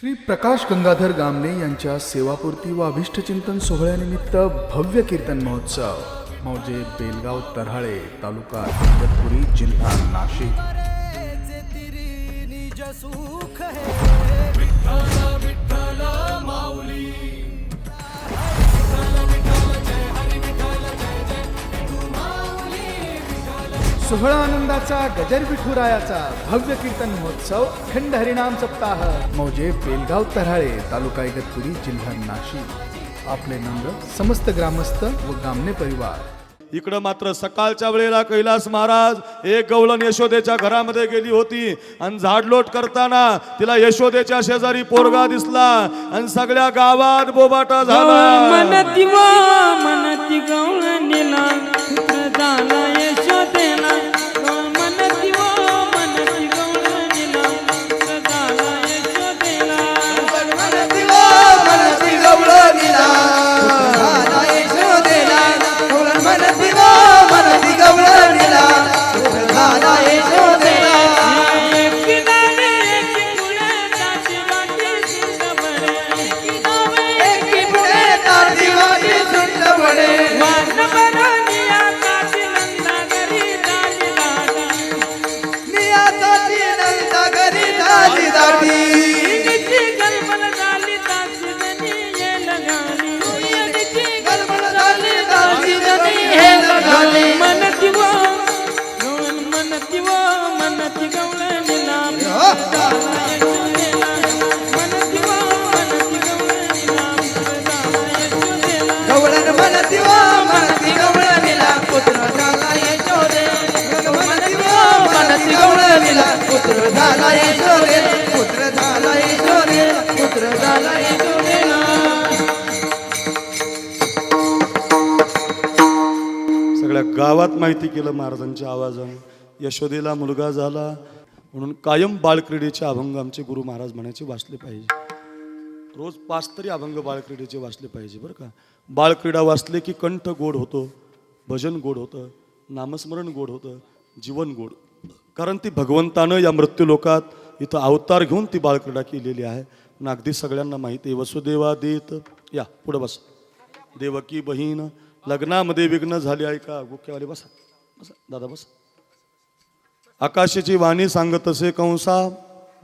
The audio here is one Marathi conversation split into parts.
श्री प्रकाश गंगाधर गामणे यांच्या सेवापूर्ती व अभिष्टचिंतन सोहळ्यानिमित्त भव्य कीर्तन महोत्सव. मौजे बेलगाव तऱ्हाळे तालुका इगतपुरी जिल्हा नाशिक. सोहळा आनंदाचा गजर विठुरायाचा भव्य कीर्तन महोत्सव अखंड हरिनाम सप्ताह. मौजे बेलगाव तऱ्हाळे तालुका इगतपुरी जिल्हा नाशिक. आपले नंद समस्त ग्रामस्थ व गामणे परिवार. इकडं मात्र सकाळच्या वेळेला कैलास महाराज एक गवळण यशोदेच्या घरामध्ये गेली होती. आणि झाडलोट करताना तिला यशोदेच्या शेजारी पोरगा दिसला. आणि सगळ्या गावात बोबाटा झाला. झाला पुत्र सोने पुत्र झाला सोने पुत्र झाला सोने सगळ्या गावात माहिती केलं महाराजांच्या आवाजाने. यशोदेला मुलगा झाला. म्हणून कायम बाळक्रीडेचे अभंग आमचे गुरु महाराज म्हणायचे वाचले पाहिजे. रोज पाच तरी अभंग बाळक्रीडेचे वाचले पाहिजे बरं का. बाळक्रीडा वाचले की कंठ गोड होतो भजन गोड होतं नामस्मरण गोड होतं जीवन गोड. कारण ती भगवंतानं या मृत्यूलोकात इथं अवतार घेऊन ती बाळक्रीडा केलेली आहे. पण अगदी सगळ्यांना माहिती आहे. वसुदेवा देत या पुढं बस. देवकी बहीण लग्नामध्ये विघ्न झाले आहे का गुक्यावाले बसा. बसा दादा बसा. आकाशाची वाणी सांगत असे कंसा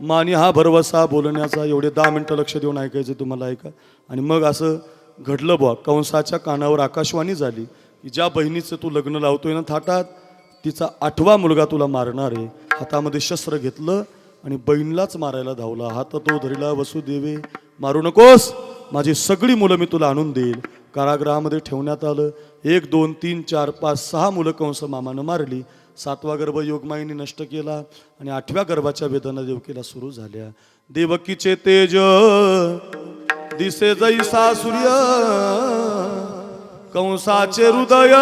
मानी हा भरवसा बोलण्याचा एवढे दहा मिनटं लक्ष देऊन ऐकायचं तुम्हाला ऐका. आणि मग असं घडलं बुवा कंसाच्या कानावर आकाशवाणी झाली की ज्या बहिणीचं तू लग्न लावतोय ना थाटात तिचा आठवा मुलगा तुला मारणार आहे. हातामध्ये शस्त्र घेतलं आणि बहीणलाच मारायला धावला. हात तो धरिला वसुदेवे मारू नकोस. माझी सगळी मुलं मी तुला आणून देईल. कारागृहामध्ये ठेवण्यात आलं. एक दोन तीन चार पाच सहा मुलं कंस मामानं मारली. सातवा गर्भ योगमाईने नष्ट केला आणि आठव्या गर्भाच्या वेदना देवकीला सुरू झाल्या. देवकीचे तेज दिसे जैसा सूर्य कंसाचे हृदय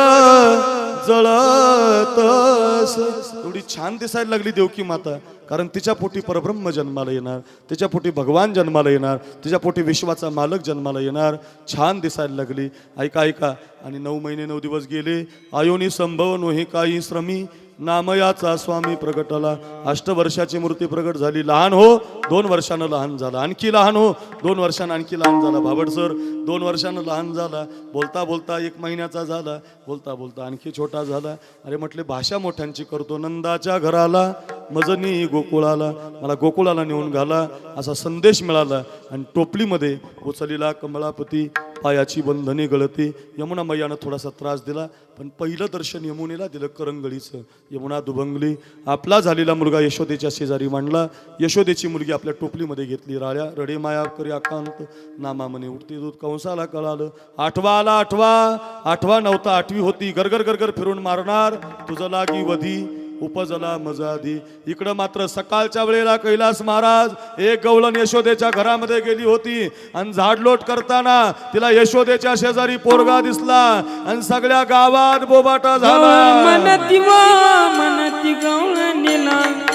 जळतस एवढी छान दिसायला लागली देवकी माता. कारण तिच्या पोटी परब्रह्म जन्माला येणार तिच्या पोटी भगवान जन्माला येणार तिच्या पोटी विश्वाचा मालक जन्माला येणार. छान दिसायला लागली. ऐका ऐका. आणि नऊ महिने नऊ दिवस गेले. आयोनी संभव नोही काही श्रमी. नामयाचा स्वामी प्रगटला अष्टवर्षाची मूर्ती प्रगट झाली. लहान हो दोन वर्षानं लहान झाला. आणखी लहान हो दोन वर्षानं आणखी लहान झाला. भाबड सर दोन वर्षानं लहान झाला. बोलता बोलता एक महिन्याचा झाला. बोलता बोलता आणखी छोटा झाला. अरे म्हटले भाषा मोठ्यांची करतो. नंदाच्या घराला मजनी गोकुळाला. मला गोकुळाला नेऊन घाला. असा संदेश मिळाला. आणि टोपलीमध्ये उचलीला कमळापती. पायाची बंधने गळती. यमुना मैयानं थोडासा त्रास दिला पण पहिलं दर्शन यमुनेला दिलं करंगळीचं. यमुना दुभंगली आपला झालेला मुलगा यशोदेच्या शेजारी मांडला. यशोदेची मुलगी आपल्या टोपलीमध्ये घेतली. राळ्या रडे माया करी आकांत. म्हणे उडती दूध कंसाला कळालं आठवा आला आठवा. आठवा नव्हता आठवी होती. गरगर गरगर फिरून मारणार. तुझं लागी वधी. उपजला मजादी. इकडं मात्र सकाळच्या वेळेला कैलास महाराज एक गवळण यशोदेच्या घरामध्ये गेली होती. आणि झाडलोट करताना तिला यशोदेच्या शेजारी पोरगा दिसला. आणि सगळ्या गावात बोबाटा झाला. हो, मनती मनती झाला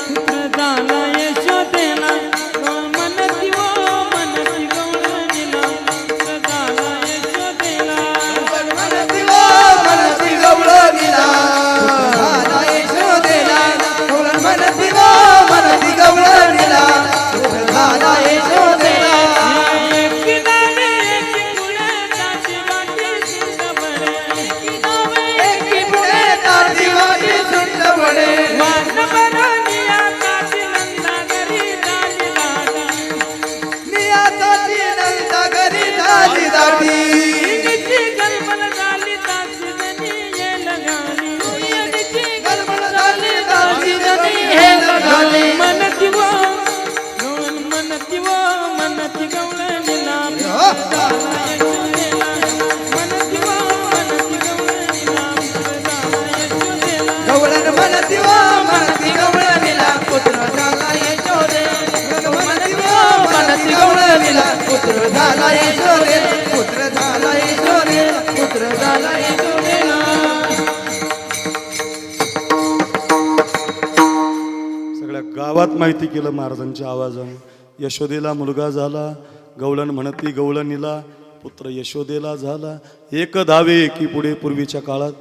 सगळ्या गावात माहिती केलं महाराजांच्या आवाजाने. यशोदेला मुलगा झाला. गवळण म्हणती गवळणीला पुत्र यशोदेला झाला. एक धावे की पुढे पूर्वीच्या काळात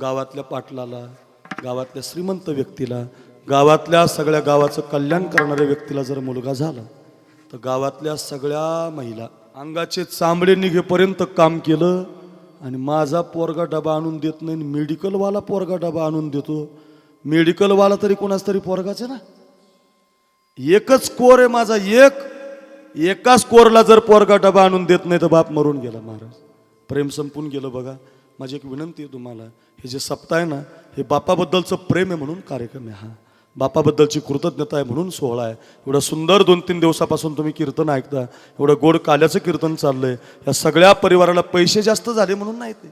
गावातल्या पाटलाला गावातल्या श्रीमंत व्यक्तीला गावातल्या सगळ्या गावाचं कल्याण करणाऱ्या व्यक्तीला जर मुलगा झाला तर गावातल्या सगळ्या महिला अंगाचे चांबडे निघेपर्यंत काम केलं आणि माझा पोरगा डबा आणून देत नाही मेडिकलवाला पोरगा डबा आणून देतो. मेडिकलवाला तरी कोणाच तरी पोरगाच आहे ना? एकच कोर आहे माझा एक एकाच कोरला जर पोरगा डबा आणून देत नाही तर बाप मरून गेला महाराज. प्रेम संपून गेलं बघा. माझी एक विनंती आहे तुम्हाला हे जे सप्ताह आहे ना हे बापाबद्दलचं प्रेम आहे म्हणून कार्यक्रम आहे हा. बापाबद्दलची कृतज्ञता आहे म्हणून सोहळा आहे. एवढं सुंदर दोन तीन दिवसापासून तुम्ही कीर्तन ऐकता एवढं गोड काल्याचं कीर्तन चाललंय. या सगळ्या परिवाराला पैसे जास्त झाले म्हणून नाही ते.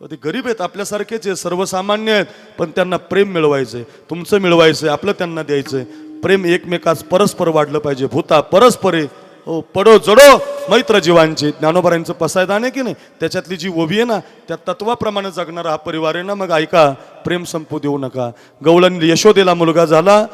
ते गरीब आहेत आपल्यासारखेच आहे सर्वसामान्य आहेत पण त्यांना प्रेम मिळवायचंय. तुमचं मिळवायचंय आपलं त्यांना द्यायचंय. प्रेम एकमेकास परस्पर वाढलं पाहिजे. भूता परस्परे हो पडो जडो. मैत्र जीवांचे. ज्ञानोबारांचं पसायदान आहे की नाही? त्याच्यातली जी ओबी आहे ना त्या तत्वाप्रमाणे जगणारा हा परिवार आहे ना मग ऐका प्रेम संपू देऊ नका. गवळण यशोदेला मुलगा झाला